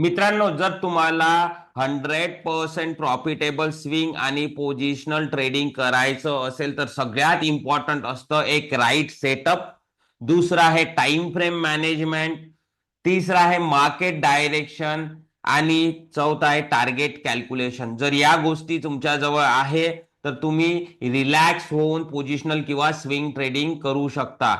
मित्रांनो जर तुम्हाला हंड्रेड पर्सेंट प्रॉफिटेबल स्विंग आणि पोझिशनल ट्रेडिंग करायचं असेल तर सगळ्यात इम्पॉर्टंट असतं एक राईट सेटअप दुसरं आहे टाइम फ्रेम मॅनेजमेंट तिसरं आहे मार्केट डायरेक्शन आणि चौथा आहे टार्गेट कॅल्क्युलेशन जर या गोष्टी तुमच्या जवळ आहे तर तुम्ही रिलॅक्स होऊन पोझिशनल किंवा स्विंग ट्रेडिंग करू शकता.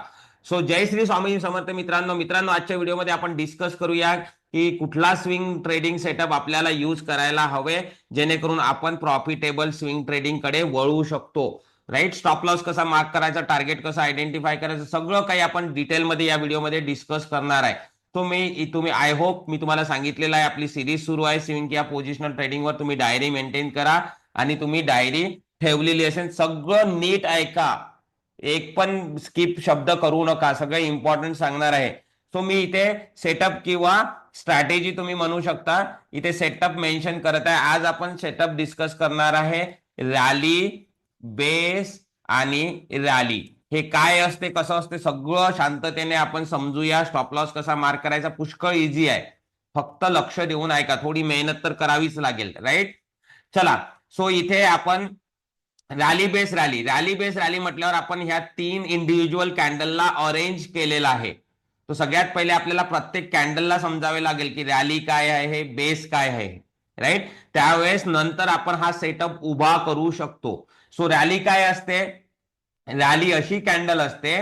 सो जय श्री स्वामी समर्थ मित्रांनो. मित्रांनो आजच्या व्हिडिओमध्ये आपण डिस्कस करूया की कुठला स्विंग ट्रेडिंग सेटअप आपल्याला यूज करायला हवे जेणेकरून आपण प्रॉफिटेबल स्विंग ट्रेडिंगकडे वळू शकतो. राईट स्टॉप लॉस कसा मार्क करायचा टार्गेट कसं आयडेंटिफाय करायचं सगळं काही आपण डिटेलमध्ये या व्हिडिओमध्ये डिस्कस करणार आहे. तो मी तुम्ही आय होप मी तुम्हाला सांगितलेलं आहे आपली सिरीज सुरू आहे स्विंग किंवा पोझिशनल ट्रेडिंगवर तुम्ही डायरी मेंटेन करा आणि तुम्ही डायरी ठेवलेली असेल. सगळं नीट ऐका. एक पण स्किप शब्द करू नका. सगळं इम्पॉर्टंट सांगणार आहे. सो मी इथे सेटअप किंवा स्ट्रॅटेजी तुम्ही म्हणू शकता. इथे सेटअप मेन्शन करत आहे. आज आपण सेटअप डिस्कस करणार आहे. रॅली बेस आणि रॅली हे काय असते कसं असते सगळं शांततेने आपण समजूया. स्टॉप लॉस कसा मार्क करायचा? पुष्कळ इझी आहे. फक्त लक्ष देऊन ऐका. थोडी मेहनत तर करावीच लागेल राईट चला. सो इथे आपण rally base rally rally base rally म्हटल्यावर आपण ह्या तीन इंडिव्हिज्युअल कॅन्डलला ऑरेंज केलेला आहे. तो सगळ्यात पहिले आपल्याला प्रत्येक कॅन्डलला समजावे लागेल की रॅली काय आहे बेस काय आहे राईट त्यावेळेस नंतर आपण हा सेटअप उभा करू शकतो. सो रॅली काय असते? रॅली अशी कॅन्डल असते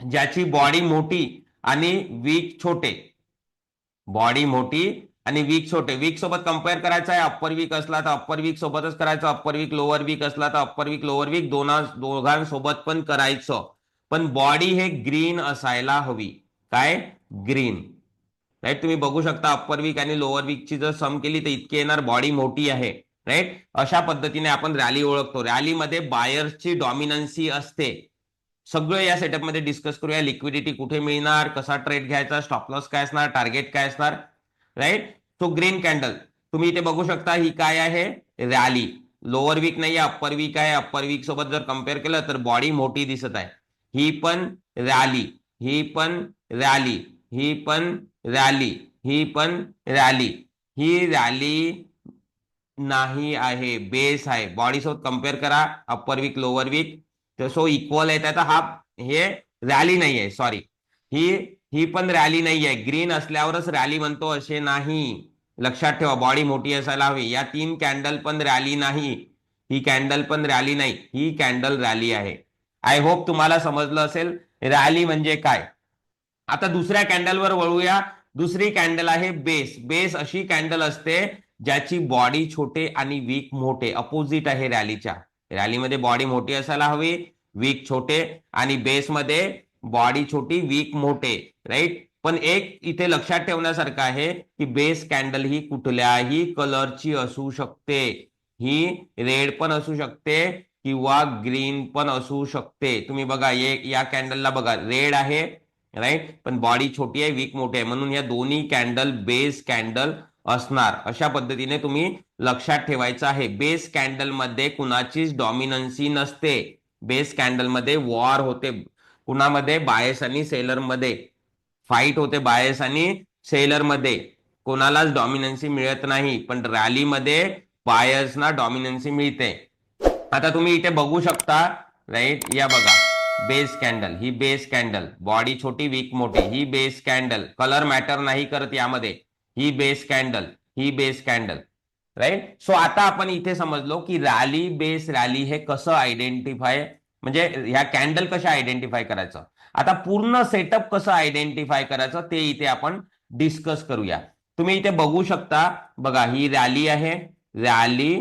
ज्याची बॉडी मोठी आणि वीक छोटे. बॉडी मोठी आणि वीक छोटे. वीक सोबत कंपेअर करायचं आहे अप्पर वीक असला तर अप्पर वीक सोबतच करायचं अप्पर वीक लोअर वीक असला तर अप्पर वीक लोअर वीक दोना दोघांसोबत पण करायचं. पण बॉडी हे ग्रीन असायला हवी. काय? ग्रीन राईट तुम्ही बघू शकता अप्पर वीक आणि लोअर वीकची जर सम केली तर इतकी येणार बॉडी मोठी आहे. राईट अशा पद्धतीने आपण रॅली ओळखतो. रॅलीमध्ये बायर्सची डॉमिनन्सी असते. सगळं या सेटअपमध्ये डिस्कस करूया. लिक्विडिटी कुठे मिळणार? कसा ट्रेड घ्यायचा? स्टॉप लॉस काय असणार? टार्गेट काय असणार? राईट तो ग्रीन कॅन्डल तुम्ही इथे बघू शकता ही काय आहे? रॅली लोअर वीक नाही अप्पर वीक आहे. अप्पर वीक सोबत जर कंपेअर केलं तर बॉडी मोठी दिसत आहे. ही पण रॅली ही पण रॅली ही पण रॅली ही पण रॅली. ही रॅली नाही आहे बेस आहे. बॉडी सोबत कंपेअर करा अप्पर वीक लोअर वीक तर सो इक्वल आहे त्याचा हा हे रॅली नाही आहे सॉरी ही ही पण रॅली नाही आहे. ग्रीन असल्यावरच रॅली म्हणतो असे नाही. लक्षात ठेवा बॉडी मोठी असायला हवी. या तीन कॅन्डल पण रॅली नाही. ही कॅन्डल पण रॅली नाही. ही कॅन्डल रॅली आहे. आय होप तुम्हाला समजलं असेल. रॅली म्हणजे काय? आता दुसऱ्या कॅन्डलवर वळूया. दुसरी कॅन्डल आहे बेस बेस अशी कॅन्डल असते ज्याची बॉडी छोटे आणि वीक मोठे. अपोजिट आहे रॅलीच्या रॅलीमध्ये बॉडी मोठी असायला हवी वीक छोटे. आणि बेसमध्ये बॉडी छोटी वीक मोठे. राईट पण एक इथे लक्षात ठेवण्यासारखं आहे की बेस कॅन्डल ही कुठल्याही कलरची असू शकते. ही रेड पण असू शकते किंवा ग्रीन पण असू शकते. तुम्ही बघा एक या कॅन्डलला बघा रेड आहे राईट पण बॉडी छोटी आहे वीक मोठी आहे. म्हणून या दोन्ही कॅन्डल बेस कॅन्डल असणार. अशा पद्धतीने तुम्ही लक्षात ठेवायचं आहे. बेस कॅन्डलमध्ये कुणाचीच डॉमिनन्सी नसते. बेस कॅन्डलमध्ये वॉर होते. कुणामध्ये? बायस आणि सेलरमध्ये फाईट होते बायस आणि सेलरमध्ये कोणालाच डॉमिनन्सी मिळत नाही. पण रॅलीमध्ये बायसना डॉमिनन्सी मिळते. आता तुम्ही इथे बघू शकता राईट या बघा. बेस कॅन्डल ही बेस कॅन्डल बॉडी छोटी वीक मोठी. ही बेस कॅन्डल कलर मॅटर नाही करत यामध्ये. ही बेस कॅन्डल ही बेस कॅन्डल राईट सो आता आपण इथे समजलो की रॅली बेस रॅली हे कसं आयडेंटिफाय म्हणजे ह्या कॅन्डल कशा आयडेंटिफाय करायचं? आता पूर्ण सेटअप कसं आयडेंटिफाय करायचं ते इथे आपण डिस्कस करूया. तुम्ही इथे बघू शकता. बघा ही रॅली आहे. रॅली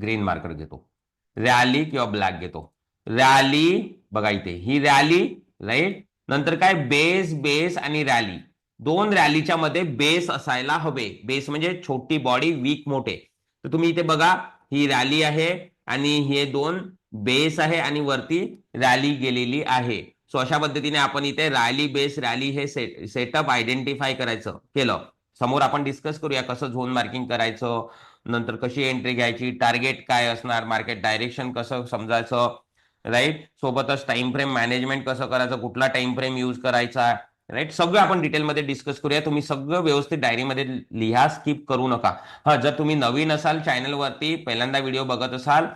ग्रीन मार्कर घेतो. रॅली किंवा ब्लॅक घेतो. रॅली बघा इथे ही रॅली राईट? नंतर काय? बेस बेस आणि रॅली. दोन रॅलीच्या मध्ये बेस असायला हवे. बेस म्हणजे छोटी बॉडी वीक मोठे. तर तुम्ही इथे बघा ही रॅली आहे आणि हे दोन बेस आहे आणि वरती रॅली गेलेली आहे. सो अशा पद्धतीने आपण इथे रॅली बेस रॅली हे सेटअप आयडेंटिफाय करायचं केलं. समोर आपण डिस्कस करूया कसं झोन मार्किंग करायचं नंतर कशी एंट्री घ्यायची टार्गेट काय असणार मार्केट डायरेक्शन कसं समजायचं राईट सोबतच टाइम फ्रेम मॅनेजमेंट कसं करायचं कुठला टाइम फ्रेम यूज करायचा राईट सगळं आपण डिटेलमध्ये डिस्कस करूया. तुम्ही सगळं व्यवस्थित डायरीमध्ये लिहा स्किप करू नका. हा जर तुम्ही नवीन असाल चॅनलवरती पहिल्यांदा व्हिडिओ बघत असाल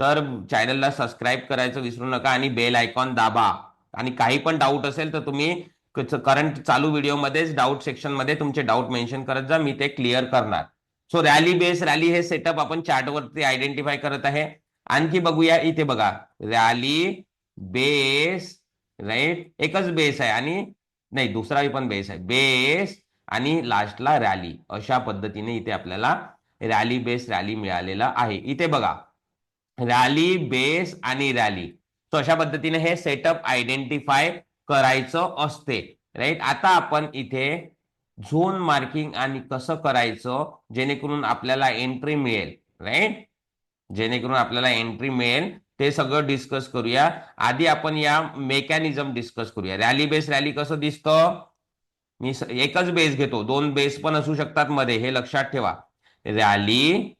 तर चॅनलला सबस्क्राईब करायचं विसरू नका आणि बेल आयकॉन दाबा. आणि काही पण डाऊट असेल तर तुम्ही करंट चालू व्हिडिओमध्येच डाऊट सेक्शनमध्ये तुमचे डाऊट मेन्शन करत जा मी ते क्लिअर करणार. सो रॅली बेस रॅली हे सेटअप आपण चार्टवरती आयडेंटिफाय करत आहे. आणखी बघूया इथे बघा. रॅली बेस राईट एकच बेस आहे आणि नाही दुसरा पण बेस आहे. बेस आणि लास्टला रॅली अशा पद्धतीने इथे आपल्याला रॅली बेस रॅली मिळालेला आहे. इथे बघा. रॅली बेस आणि रॅली सो अशा पद्धतीने हे सेटअप आयडेंटिफाय करायचं असते. राईट आता आपण इथे झोन मार्किंग आणि कसं करायचं जेणेकरून आपल्याला एंट्री मिळेल राईट जेणेकरून आपल्याला एंट्री मिळेल ते सगळं डिस्कस करूया. आधी आपण या मेकॅनिझम डिस्कस करूया. रॅली बेस रॅली कसं दिसतं? मी एकच बेस घेतो. दोन बेस पण असू शकतात मध्ये हे लक्षात ठेवा. रॅली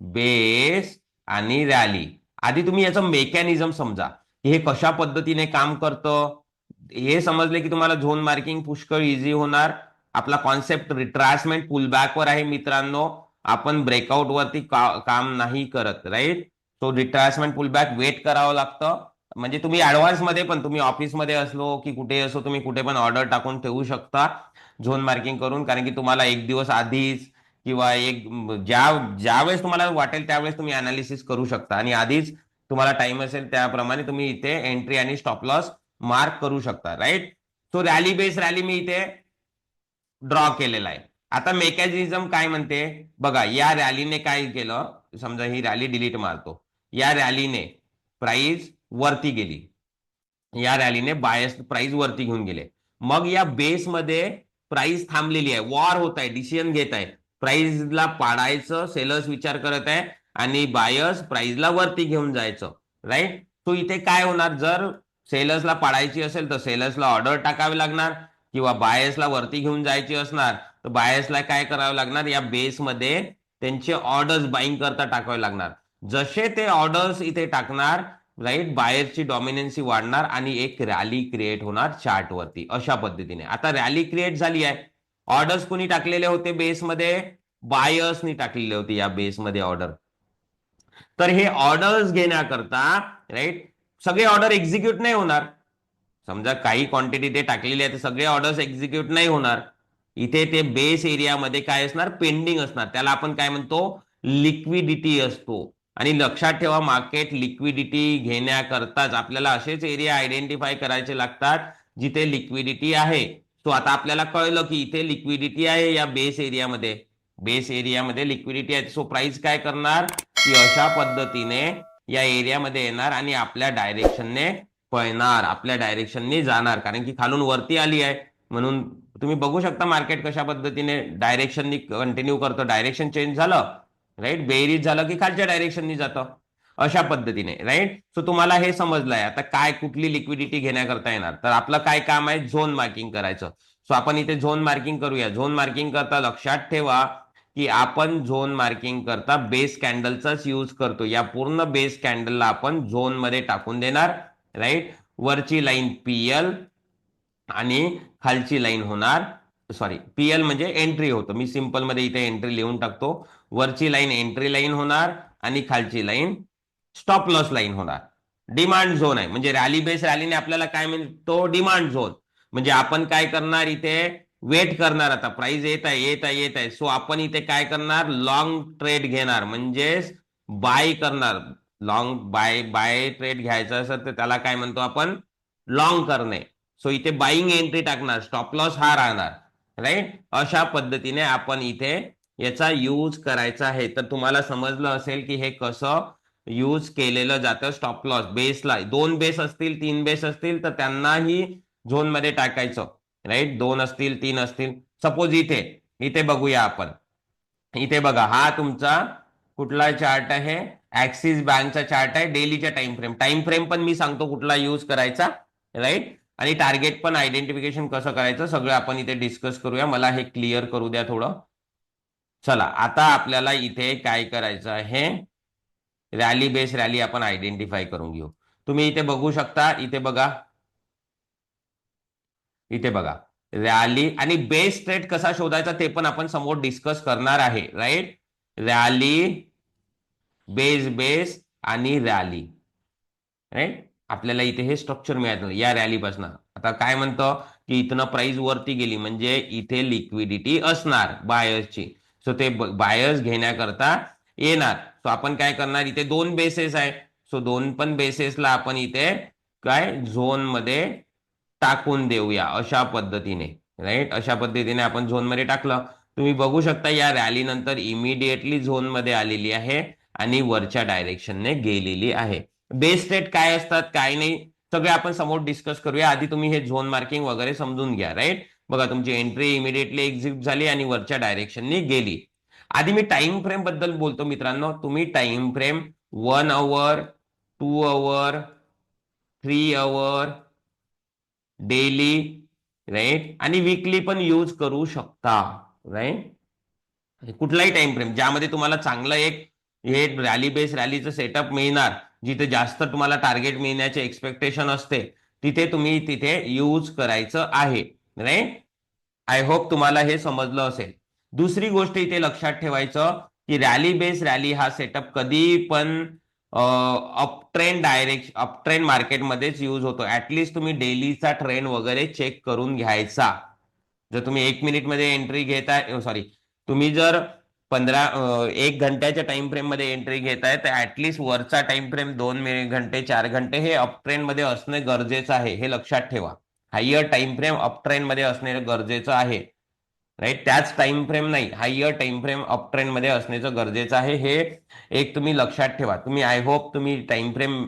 बेस आणि रॅली आधी तुम्ही याचं मेकॅनिझम समजा. की हे कशा पद्धतीने काम करतं? हे समजले की तुम्हाला झोन मार्किंग पुष्कळ इझी होणार. आपला कॉन्सेप्ट रिट्रासमेंट पुलबॅकवर आहे मित्रांनो. आपण ब्रेकआउट वरती का- काम नाही करत right so retracement pullback wait करावं लागतं. म्हणजे तुम्ही ऍडव्हान्समध्ये पण तुम्ही ऑफिसमध्ये असलो की कुठे असो तुम्ही कुठे पण ऑर्डर टाकून ठेवू शकता झोन मार्किंग करून. कारण की तुम्हाला एक दिवस आधीच किंवा एक ज्या ज्यावेळेस तुम्हाला वाटेल त्यावेळेस तुम्ही अनालिसिस करू शकता. आणि आधीच तुम्हाला टाइम असेल त्याप्रमाणे तुम्ही इथे एंट्री आणि स्टॉप लॉस मार्क करू शकता राईट तो रॅली बेस रॅली मी इथे ड्रॉ केलेला आहे. आता मेकॅनिझम काय म्हणते? बघा या रॅलीने काय केलं? समजा ही रॅली डिलीट मारतो. या रॅलीने प्राइस वरती गेली. या रॅलीने बायस प्राइस वरती घेऊन गेले. मग या बेसमध्ये प्राइस थांबलेली आहे. वॉर होत आहे डिसिजन घेत आहे. प्राइसला पाडायचं सेलर्स विचार करत आहे आणि बायर्स प्राइसला वरती घेऊन जायचं. राईट तो इथे काय होणार? जर सेलर्सला पाडायची असेल तर सेलर्सला ऑर्डर टाकावी लागणार किंवा बायर्सला वरती घेऊन जायची असणार तर बायर्सला काय करावं लागणार? या बेसमध्ये त्यांचे ऑर्डर्स बाईंग करता टाकावे लागणार. जसे ते ऑर्डर्स इथे टाकणार राईट बायरची डॉमिनन्सी वाढणार आणि एक रॅली क्रिएट होणार चार्टवरती अशा पद्धतीने. आता रॅली क्रिएट झाली आहे. ऑर्डर्स कोणी टाकलेले होते बेसमध्ये? बायर्सनी टाकलेले होते या बेसमध्ये ऑर्डर. तर हे ऑर्डर्स घेण्याकरता राईट सगळे ऑर्डर एक्झिक्यूट नाही होणार. समजा काही क्वांटिटी ते टाकलेली आहे तर सगळे ऑर्डर्स एक्झिक्यूट नाही होणार. इथे ते बेस एरियामध्ये काय असणार? पेंडिंग असणार. त्याला आपण काय म्हणतो? लिक्विडिटी असतो. आणि लक्षात ठेवा मार्केट लिक्विडिटी घेण्याकरताच आपल्याला असेच एरिया आयडेंटिफाय करायचे लागतात जिथे लिक्विडिटी आहे. सो आता आपल्याला कळलं की इथे लिक्विडिटी आहे या बेस एरियामध्ये बेस एरियामध्ये लिक्विडिटी आहे. सो प्राइस काय करणार? की अशा पद्धतीने या एरियामध्ये येणार आणि आपल्या डायरेक्शनने पळणार आपल्या डायरेक्शनने जाणार. कारण की खालून वरती आली आहे. म्हणून तुम्ही बघू शकता मार्केट कशा पद्धतीने डायरेक्शननी कंटिन्यू करतं. डायरेक्शन चेंज झालं राईट बेरीज झालं की खालच्या डायरेक्शननी जातं. अशा पद्धतीने राईट सो तुम्हाला हे समजलंय. आता काय कुठली लिक्विडिटी घेण्याकरता येणार? तर आपलं काय काम आहे? झोन मार्किंग करायचं. सो आपण इथे झोन मार्किंग करूया. झोन मार्किंग करता लक्षात ठेवा. की आपण झोन मार्किंग करता बेस कॅन्डलचाच यूज करतो. या पूर्ण बेस कॅन्डलला आपण झोनमध्ये टाकून देणार राईट वरची लाईन पीएल आणि खालची लाईन होणार सॉरी पीएल म्हणजे एंट्री होतं. मी सिंपलमध्ये इथे एंट्री लिहून टाकतो. वरची लाईन एंट्री लाईन होणार आणि खालची लाईन स्टॉप लॉस लाईन होणार. डिमांड झोन आहे. म्हणजे रॅली बेस रॅलीने आपल्याला काय म्हणतो डिमांड झोन म्हणजे आपण काय करणार इथे? वेट करणार आता. प्राइस येत आहे येत आहे येत आहे. सो आपण इथे काय करणार? लॉंग ट्रेड घेणार. म्हणजेच बाय करणार. लॉंग बाय बाय ट्रेड घ्यायचं असेल तर त्याला काय म्हणतो आपण? लॉंग करणे. सो इथे बाईंग एंट्री टाकणार. स्टॉप लॉस हा राहणार. राईट अशा पद्धतीने आपण इथे याचा यूज करायचा आहे. तर तुम्हाला समजलं असेल की हे कसं यूज केलेलं जातं स्टॉप लॉस बेसला दोन बेस असतील तीन बेस असतील तर त्यांनाही झोनमध्ये टाकायचं. राईट? दोन असतील तीन असतील. सपोज इथे इथे बघूया आपण. इथे बघा हा तुमचा कुठला चार्ट आहे? ऍक्सिस बँकचा चार्ट आहे डेलीच्या टाइम फ्रेम टाइम फ्रेम पण मी सांगतो कुठला यूज करायचा राईट? आणि टार्गेट पण आयडेंटिफिकेशन कसं करायचं सगळं आपण इथे डिस्कस करूया. मला हे क्लिअर करू द्या थोडं. चला आता आपल्याला इथे काय करायचं आहे? रॅली बेस रॅली आपण आयडेंटिफाय करून घेऊ. तुम्ही इथे बघू शकता इथे बघा. इथे बघा. रॅली आणि बेस ट्रेड कसा शोधायचा ते पण आपण समोर डिस्कस करणार आहे राईट रॅली बेस बेस आणि रॅली राईट आपल्याला इथे हे स्ट्रक्चर मिळालं या रॅलीपासून आता काय म्हणतं? की इथनं प्राइस वरती गेली म्हणजे इथे लिक्विडिटी असणार बायर्सची सो ते बायर्स घेण्याकरता येणार. सो आपण काय करणार? इथे दोन बेसेस आहे. सो दोन पण बेसेसला आपण इथे काय? झोनमध्ये टाकून देऊया अशा पद्धतीने राईट अशा पद्धतीने आपण झोनमध्ये टाकलं. तुम्ही बघू शकता या रॅली नंतर इमिडिएटली झोनमध्ये आलेली आहे आणि वरच्या डायरेक्शनने गेलेली आहे. बेस रेट काय असतात काय नाही सगळे आपण समोर डिस्कस करूया. आधी तुम्ही हे झोन मार्किंग वगैरे समजून घ्या राईट बघा तुमची एंट्री इमिडिएटली एक्झिट झाली आणि वरच्या डायरेक्शनने गेली. आधी मी टाइम फ्रेमबद्दल बोलतो मित्रांनो. तुम्ही time frame one hour two hour three hour daily right? आणि वीकली पण यूज करू शकता राईट? कुठलाही टाइम फ्रेम ज्यामध्ये तुम्हाला चांगलं एक हे रॅली बेस रॅलीचं सेटअप मिळणार जिथे जास्त तुम्हाला टार्गेट मिळण्याचे एक्सपेक्टेशन असते तिथे तुम्ही तिथे यूज करायचं आहे राईट? आय होप तुम्हाला हे समजलं असेल. दुसरी गोष्ट इथे लक्षात ठेवायचं की रॅली बेस रॅली हा सेटअप कधी पण up trend direct up trend मार्केटमध्येच use होतो ऍटलिस्ट तुम्ही डेलीचा ट्रेंड वगैरे चेक करून घ्यायचा. जर तुम्ही एक मिनिटमध्ये एंट्री घेताय सॉरी तुम्ही जर पंधरा एक घंट्याच्या टाइम फ्रेममध्ये एंट्री घेताय तर ऍटलिस्ट वरचा टाइम फ्रेम दोन घंटे चार घंटे हे अप ट्रेंडमध्ये असणे गरजेचं आहे हे लक्षात ठेवा. हायर टाइम फ्रेम अप ट्रेंडमध्ये असणे गरजेचं आहे. राईट त्याच टाइम फ्रेम नाही. हायर टाइम फ्रेम अप ट्रेंडमध्ये असण्याचं गरजेचं आहे. हे एक तुम्ही लक्षात ठेवा. तुम्ही आय होप तुम्ही टाइम फ्रेम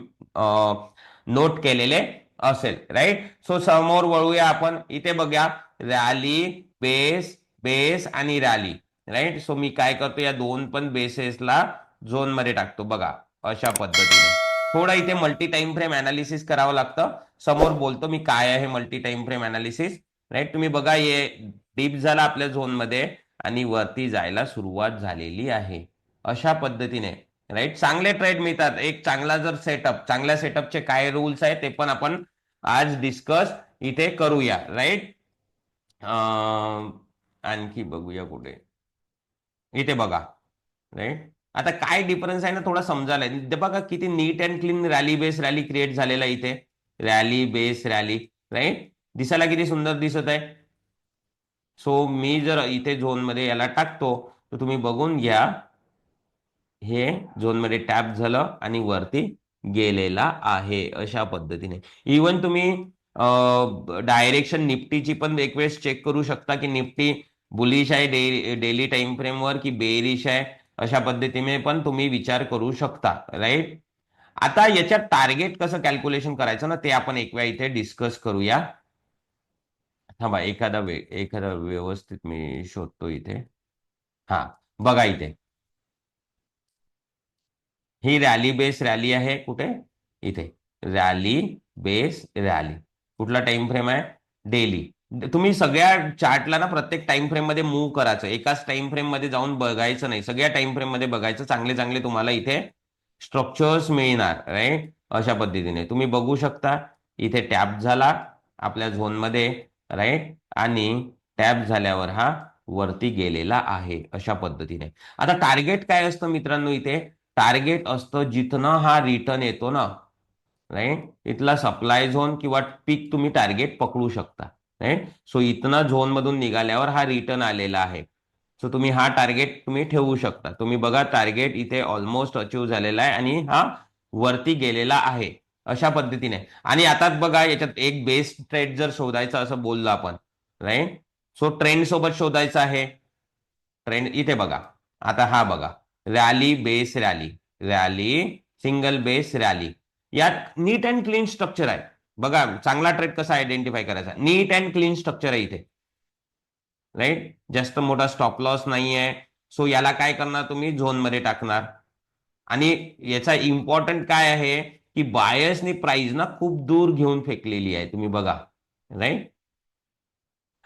नोट केलेले असेल. राईट सो समोर वळूया आपण. इथे बघा रॅली बेस बेस आणि रॅली राईट सो मी काय करतो? या दोन पण बेसेसला झोनमध्ये टाकतो. बघा. अशा पद्धतीने. थोडं इथे मल्टी टाइम फ्रेम अनालिसिस करावं लागतं. समोर बोलतो मी काय आहे multi time frame analysis right तुम्ही बघा हे डीप झाला आपल्या झोनमध्ये आणि वरती जायला सुरुवात झालेली आहे. अशा पद्धतीने राईट चांगले ट्रेड मिळतात. एक चांगला जर सेटअप चांगल्या सेटअपचे काय रूल्स आहेत ते पण आपण आज डिस्कस इथे करूया राईट आणखी बघूया कुठे. इथे बघा राईट आता काय डिफरन्स आहे ना थोडा समजायला. बघा किती नीट and clean rally base rally create झालेला इथे. रॅली बेस रॅली राईट दिसायला किती सुंदर दिसत आहे. सो मी जर इथे झोनमध्ये याला टाकतो तर तुम्ही बघून घ्या. हे झोनमध्ये टॅप झालं आणि वरती गेलेला आहे अशा पद्धतीने. इवन तुम्ही डायरेक्शन निफ्टीची पण एक वेळेस चेक करू शकता की निफ्टी बुलिश आहे डे डेली टाइम फ्रेमवर की बेरिश आहे अशा पद्धतीने पण तुम्ही विचार करू शकता राईट आता याच्यात टार्गेट कसं कॅल्क्युलेशन करायचं ना ते आपण एक वेळा इथे डिस्कस करूया. थांबा एखादा वे एखादा व्यवस्थित मी शोधतो इथे. हा बघा इथे. ही रॅली बेस रॅली आहे कुठे? इथे. रॅली बेस रॅली कुठला टाइम फ्रेम आहे? डेली तुम्ही सगळ्या चार्टला ना प्रत्येक टाइम फ्रेममध्ये मूव्ह करायचं. एकाच टाइम फ्रेममध्ये जाऊन बघायचं नाही. सगळ्या टाइम फ्रेममध्ये बघायचं. चांगले चांगले तुम्हाला इथे स्ट्रक्चर्स मिळणार राईट अशा पद्धतीने. तुम्ही बघू शकता. इथे टॅप झाला. आपल्या झोनमध्ये राईट आणि टॅप झाल्यावर हा वरती गेलेला आहे अशा पद्धतीने. आता टार्गेट काय असतं मित्रांनो इथे? टार्गेट असतं जिथनं हा रिटर्न येतो ना. राईट इथला सप्लाय झोन किंवा पीक तुम्ही टार्गेट पकडू शकता. राईट सो इथनं झोन मधून निघाल्यावर हा रिटर्न आलेला आहे. सो तुम्ही हा टार्गेट तुम्ही ठेवू शकता. तुम्ही बघा टार्गेट इथे ऑलमोस्ट अचीव झालेला आहे आणि हा वरती गेलेला आहे. अशा पद्धतीने. आणि आता बघा याच्यात एक बेस ट्रेड जर शोधायचा असं बोललो आपण राईट सो ट्रेंड सोबत शोधायचं आहे. ट्रेंड इथे बघा. आता हा बघा. Rally base rally rally single base rally यात नीट अँड क्लीन स्ट्रक्चर आहे. बघा चांगला ट्रेड कसा आयडेंटिफाय करायचा? नीट अँड क्लीन स्ट्रक्चर आहे इथे. राईट जास्त मोठा स्टॉप लॉस नाही आहे सो याला काय करणार तुम्ही? झोनमध्ये टाकणार. आणि याचा इम्पॉर्टंट काय आहे? की बायर्सनी प्राइस ना खूप दूर घेऊन फेकलेली आहे तुम्ही बघा. राईट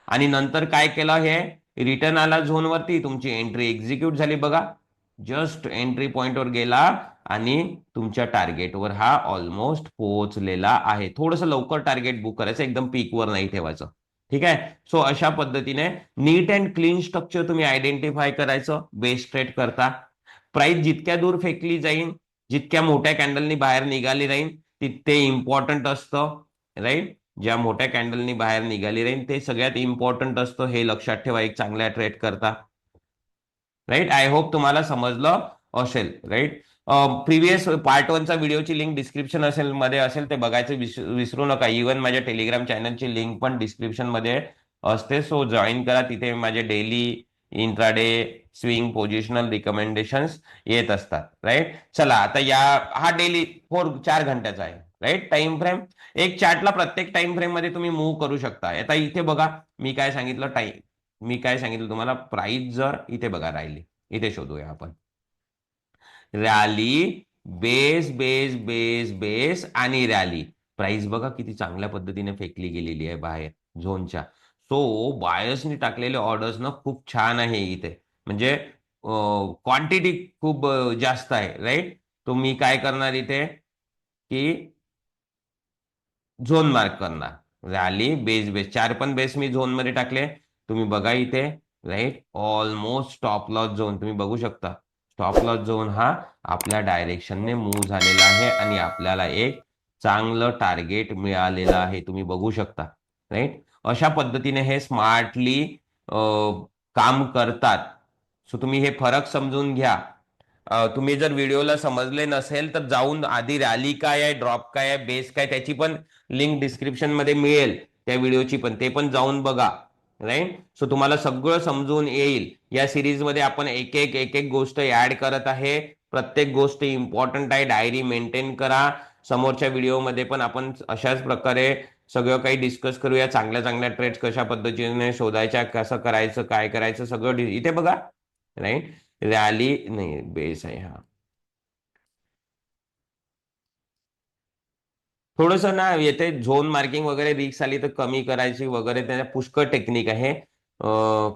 आणि नंतर काय केलं हे? रिटर्न आला झोनवरती तुमची एंट्री एक्झिक्यूट झाली बघा. जस्ट एंट्री पॉइंटवर गेला आणि तुमच्या टार्गेटवर हा ऑलमोस्ट पोहोचलेला आहे. थोडंसं लवकर टार्गेट बुक करायचं एकदम पीकवर नाही ठेवायचं. ठीक आहे? सो अशा पद्धतीने नीट अँड क्लीन स्ट्रक्चर तुम्ही आयडेंटिफाय करायचं बेस्ट ट्रेड करता. प्राइस जितक्या दूर फेकली जाईल जितक्या मोठ्या कॅन्डलनी बाहेर निघाली राहीन तितके इम्पॉर्टंट असतं राईट ज्या मोठ्या कॅन्डलनी बाहेर निघाली राहीन ते सगळ्यात इम्पॉर्टंट असतं हे लक्षात ठेवा एक चांगल्या ट्रेड करता. राईट आय होप तुम्हाला समजलं असेल राईट प्रिव्हियस पार्ट वनचा व्हिडिओची लिंक डिस्क्रिप्शन असेल मध्ये असेल ते बघायचं विसरू नका. इव्हन माझ्या टेलिग्राम चॅनलची लिंक पण डिस्क्रिप्शनमध्ये असते सो जॉईन करा. तिथे माझे daily intraday swing positional recommendations येत असतात राईट चला आता या हा डेली फोर चार घंट्याचा आहे राईट टाइम फ्रेम एक चार्टला प्रत्येक टाइम फ्रेममध्ये तुम्ही मूव्ह करू शकता. आता इथे बघा मी काय सांगितलं टाइम मी काय सांगितलं तुम्हाला प्राइस जर इथे बघा राहिली इथे शोधूया आपण. Rally base base base base आणि रॅली प्राइस बघा किती चांगल्या पद्धतीने फेकली गेलेली आहे बाहेर झोनच्या सो बायर्सनी टाकलेले ऑर्डर्स ना खूप छान आहे इथे. म्हणजे क्वांटिटी खूप जास्त आहे राईट? तो मी काय करणार इथे? की झोन मार्क करणार. Rally base base. चार पण बेस मी झोनमध्ये टाकले. तुम्ही बघा इथे right? Almost stop loss zone. तुम्ही बघू शकता. स्टॉप लॉस झोन हा आपल्या डायरेक्शनने मूव्ह झालेला आहे आणि आपल्याला एक चांगलं टार्गेट मिळालेलं आहे. तुम्ही बघू शकता राईट? अशा पद्धतीने हे स्मार्टली काम करतात. सो तुम्ही हे फरक समजून घ्या. तुम्ही जर व्हिडिओला समजले नसेल तर जाऊन आधी रॅली काय आहे ड्रॉप काय आहे बेस काय त्याची पण लिंक डिस्क्रिप्शनमध्ये मिळेल त्या व्हिडिओची पण. ते पण जाऊन बघा. राईट सो तुम्हाला सगळं समजून येईल. या सिरीजमध्ये आपण एक एक एक एक गोष्ट ऍड करत आहे. प्रत्येक गोष्ट इम्पॉर्टंट आहे. डायरी मेंटेन करा. समोरच्या व्हिडिओमध्ये पण आपण अशाच प्रकारे सगळं काही डिस्कस करूया चांगल्या चांगल्या ट्रेड्स कशा पद्धतीने शोधायच्या कसं करायचं काय करायचं सगळं इथे बघा. राईट रॅली नाही बेस आहे हा. थोडस ना येथे झोन मार्किंग वगैरे रिक्स आली तर कमी करायची वगैरे त्याच्या पुष्कळ टेक्निक आहे.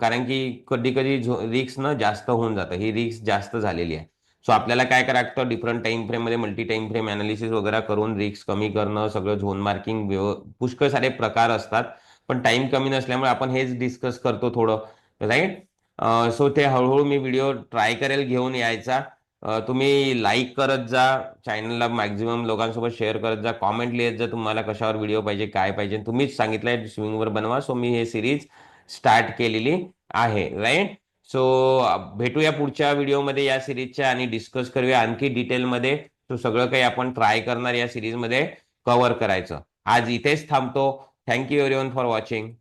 कारण की कधी कधी रिक्स न जास्त होऊन जातं. ही रिक्स जास्त झालेली आहे. सो आपल्याला काय करायला लागतं डिफरंट टाइम फ्रेममध्ये मल्टी टाइम फ्रेम अनालिसिस वगैरे करून रिस्क कमी करणं सगळं झोन मार्किंग पुष्कळ सारे प्रकार असतात. पण टाइम कमी नसल्यामुळे आपण हेच डिस्कस करतो थोडं. राईट सो ते हळूहळू मी व्हिडिओ ट्राय करेल घेऊन यायचा. तुम्ही लाईक करत जा. चॅनलला मॅक्झिमम लोकांसोबत शेअर करत जा. कॉमेंट लिहित जा तुम्हाला कशावर व्हिडिओ पाहिजे काय पाहिजे. तुम्हीच सांगितलंय स्विमिंगवर बनवा. सो मी हे सिरीज स्टार्ट केलेली आहे. राईट सो भेटूया पुढच्या व्हिडिओमध्ये या सिरीजच्या आणि डिस्कस करूया आणखी डिटेलमध्ये तो सगळं काही आपण ट्राय करणार या सिरीजमध्ये कव्हर करायचं. आज इथेच थांबतो. Thank you everyone for watching